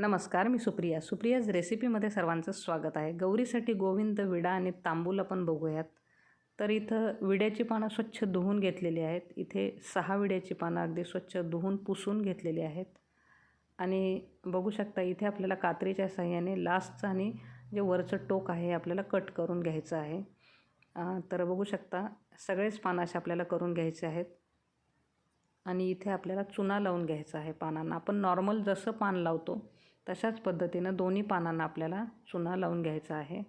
नमस्कार मी सुप्रिया. सुप्रियाज रेसिपीमध्ये सर्वांचं स्वागत आहे. गौरीसाठी गोविंद विडा आणि तांबूल आपण बघूयात. तर इथं विड्याची पानं स्वच्छ धुवून घेतलेली आहेत. इथे सहा विड्याची पानं अगदी स्वच्छ धुवून पुसून घेतलेली आहेत. आणि बघू शकता इथे आपल्याला कात्रीच्या साह्याने लास्टचं आणि जे वरचं टोक आहे आपल्याला कट करून घ्यायचं आहे. तर बघू शकता सगळेच पानं असे आपल्याला करून घ्यायचे आहेत. आणि इथे आपल्याला चुना लावून घ्यायचा आहे पानांना. आपण नॉर्मल जसं पान लावतो तशाच पद्धतीनं दोन्ही पानांना आपल्याला चुना लावून घ्यायचा आहे.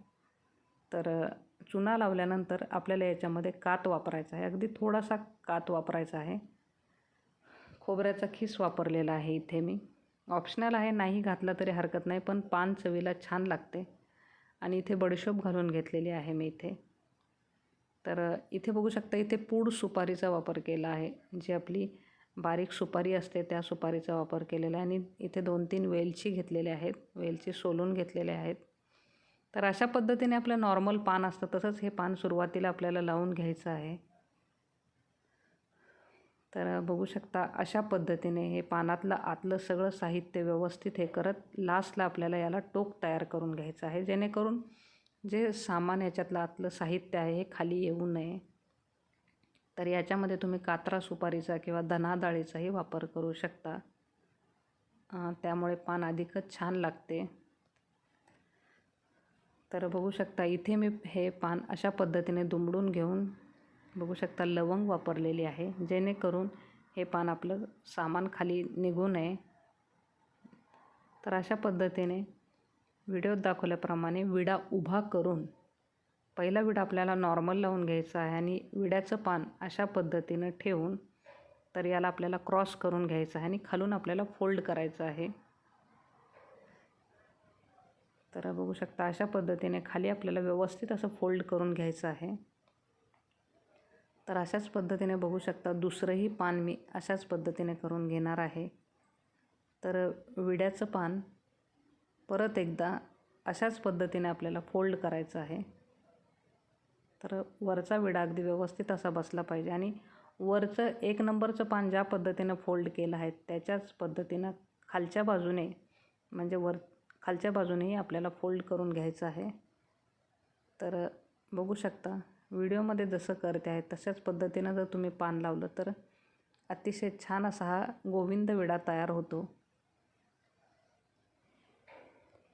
तर चुना लावल्यानंतर आपल्याला याच्यामध्ये कात वापरायचा आहे. अगदी थोडासा कात वापरायचा आहे. खोबऱ्याचा खीस वापरलेला आहे इथे मी. ऑप्शनल आहे नाही घातला तरी हरकत नाही पण पान चवीला छान लागते. आणि इथे बडीशोप घालून घेतलेली आहे मी इथे. तर इथे बघू शकता इथे पूड सुपारीचा वापर केला आहे जी आपली बारीक सुपारी असते त्या सुपारीचा वापर केलेला आहे. आणि इथे दोन तीन वेलची घेतलेले आहेत. वेलची सोलून घेतलेले आहेत. तर अशा पद्धतीने आपलं नॉर्मल पान असतं. तसंच हे पान सुरुवातीला आपल्याला लावून घ्यायचं आहे. तर बघू शकता अशा पद्धतीने हे पानातलं आतलं सगळं साहित्य व्यवस्थित हे करत लास्टला आपल्याला याला टोक तयार करून घ्यायचं आहे. जेणेकरून जे सामान याच्यातलं आतलं साहित्य आहे हे खाली येऊ नये. तर याच्यामध्ये तुम्ही कात्रा सुपारीचा किंवा धनाडाळीचाही वापर करू शकता. त्यामुळे पान अधिकच छान लागते. तर बघू शकता इथे मी हे पान अशा पद्धतीने दुमडून घेऊन बघू शकता लवंग वापरलेली आहे. जेणेकरून हे पान आपलं सामान खाली निघू नये. तर अशा पद्धतीने व्हिडिओत दाखवल्याप्रमाणे विडा उभा करून पहिला विडा आपल्याला नॉर्मल लावून घ्यायचा आहे आणि विड्याचं पान अशा पद्धतीनं ठेवून तर याला आपल्याला क्रॉस करून घ्यायचं आहे आणि खालून आपल्याला फोल्ड करायचं आहे. तर बघू शकता अशा पद्धतीने खाली आपल्याला व्यवस्थित असं फोल्ड करून घ्यायचं आहे. तर अशाच पद्धतीने बघू शकता दुसरंही पान मी अशाच पद्धतीने करून घेणार आहे. तर विड्याचं पान परत एकदा अशाच पद्धतीने आपल्याला फोल्ड करायचं आहे. तर वरचा विडा अगदी व्यवस्थित असा बसला पाहिजे. आणि वरचं एक नंबरचं पान ज्या पद्धतीनं फोल्ड केलं आहे त्याच्याच पद्धतीनं खालच्या बाजूने म्हणजे वर खालच्या बाजूनेही आपल्याला फोल्ड करून घ्यायचं आहे. तर बघू शकता व्हिडिओमध्ये जसं करते आहे तशाच पद्धतीनं जर तुम्ही पान लावलं तर अतिशय छान असा हा गोविंद विडा तयार होतो.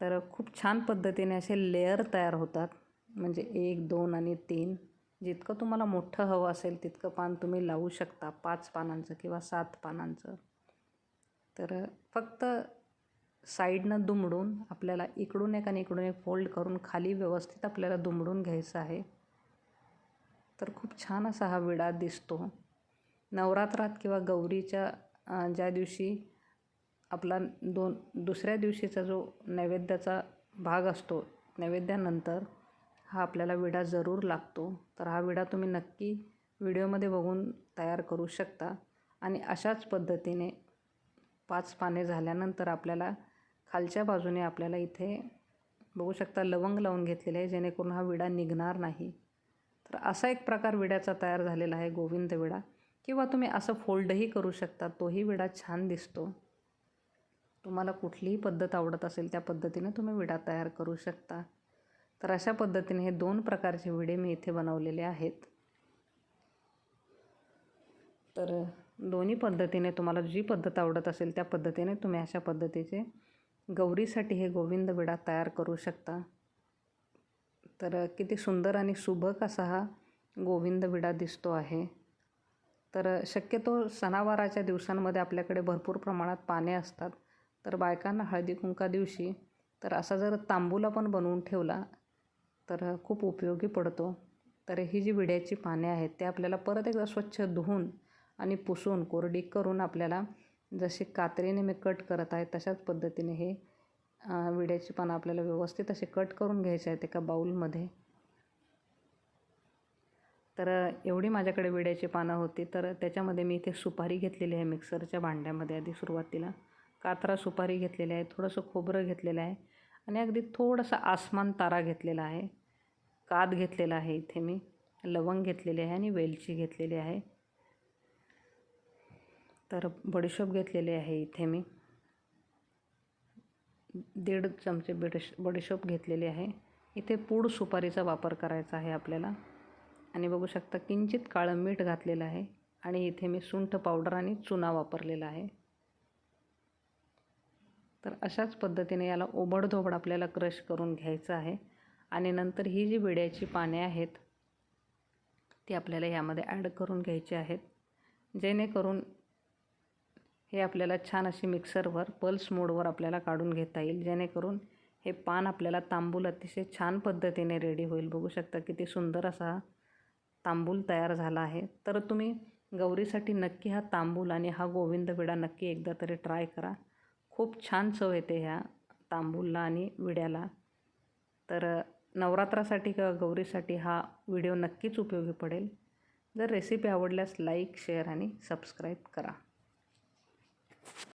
तर खूप छान पद्धतीने असे लेअर तयार होतात. म्हणजे एक दोन आणि तीन. जितकं तुम्हाला मोठं हवं असेल तितकं पान तुम्ही लावू शकता. पाच पानांचं किंवा सात पानांचं. तर फक्त साईडनं दुमडून आपल्याला इकडून एक आणि इकडून एक फोल्ड करून खाली व्यवस्थित आपल्याला दुमडून घ्यायचं आहे. तर खूप छान असा हा विडा दिसतो. नवरात्रात किंवा गौरीच्या ज्या दिवशी आपला दोन दुसऱ्या दिवशीचा जो नैवेद्याचा भाग असतो नैवेद्यानंतर हा आपल्याला विडा जरूर लागतो. तर हा विडा तुम्ही नक्की व्हिडिओमध्ये बघून तयार करू शकता. आणि अशाच पद्धतीने पाच पाने झाल्यानंतर आपल्याला खालच्या बाजूने आपल्याला इथे बघू शकता लवंग लावून घेतलेले आहे जेणेकरून हा विडा निघणार नाही. तर असा एक प्रकार विड्याचा तयार झालेला आहे गोविंद विडा. किंवा तुम्ही असं फोल्डही करू शकता तोही विडा छान दिसतो. तुम्हाला कुठलीही पद्धत आवडत असेल त्या पद्धतीने तुम्ही विडा तयार करू शकता. तर अशा पद्धतीने हे दोन प्रकारचे विडे मी इथे बनवलेले आहेत. तर दोन्ही पद्धतीने तुम्हाला जी पद्धत आवडत असेल त्या पद्धतीने तुम्ही अशा पद्धतीचे गौरीसाठी हे गोविंद विडा तयार करू शकता. तर किती सुंदर आणि सुबक असा हा गोविंद विडा दिसतो आहे. तर शक्यतो सणावाराच्या दिवसांमध्ये आपल्याकडे भरपूर प्रमाणात पाने असतात. तर बायकांना हळदी कुंका दिवशी तर असा जर तांबूला पण बनवून ठेवला तर खूप उपयोगी पडतो. तर ही जी विड्याची पाने आहेत ते आपल्याला परत एकदा स्वच्छ धुवून आणि पुसून कोरडी करून आपल्याला जशी कात्रीने मी कट करत आहे तशाच पद्धतीने हे विड्याची पानं आपल्याला व्यवस्थित असे कट करून घ्यायचे आहेत एका बाऊलमध्ये. तर एवढी माझ्याकडे विड्याची पानं होती तर त्याच्यामध्ये मी इथे सुपारी घेतलेली आहे मिक्सरच्या भांड्यामध्ये आधी सुरुवातीला. कात्रा सुपारी घेतलेली आहे थोडंसं खोबरं घेतलेलं आहे. आणि अगदी थोडंसं आसमान तारा घेतलेला आहे. काद घेतलेला आहे इथे मी. लवंग घेतलेली आहे आणि वेलची घेतलेली आहे. तर बडीशोप घेतलेली आहे इथे मी. दीड चमचे बडीश बडीशोप घेतलेली आहे. इथे पूड सुपारीचा वापर करायचा आहे आपल्याला. आणि बघू शकता किंचित काळं मीठ घातलेलं आहे. आणि इथे मी सुंठ पावडर आणि चुना वापरलेला आहे. तर अशाच पद्धतीने याला ओबडधोबड आपल्याला क्रश करून घ्यायचं आहे. आणि नंतर ही जी विड्याची पाने आहेत ती आपल्याला यामध्ये ॲड करून घ्यायची आहेत. जेणेकरून हे आपल्याला छान अशी मिक्सरवर पल्स मोडवर आपल्याला काढून घेता येईल. जेणेकरून हे पान आपल्याला तांबूल अतिशय छान पद्धतीने रेडी होईल. बघू शकता किती सुंदर असा तांबूल तयार झाला आहे. तर तुम्ही गौरीसाठी नक्की हा तांबूल आणि हा गोविंद विडा नक्की एकदा तरी ट्राय करा. खूप छान चव येते ह्या तांबूलला आणि विड्याला. तर नवरात्रासाठी किंवा गौरीसाठी हा व्हिडिओ नक्कीच उपयोगी पडेल. जर रेसिपी आवडल्यास लाईक शेअर आणि सबस्क्राईब करा.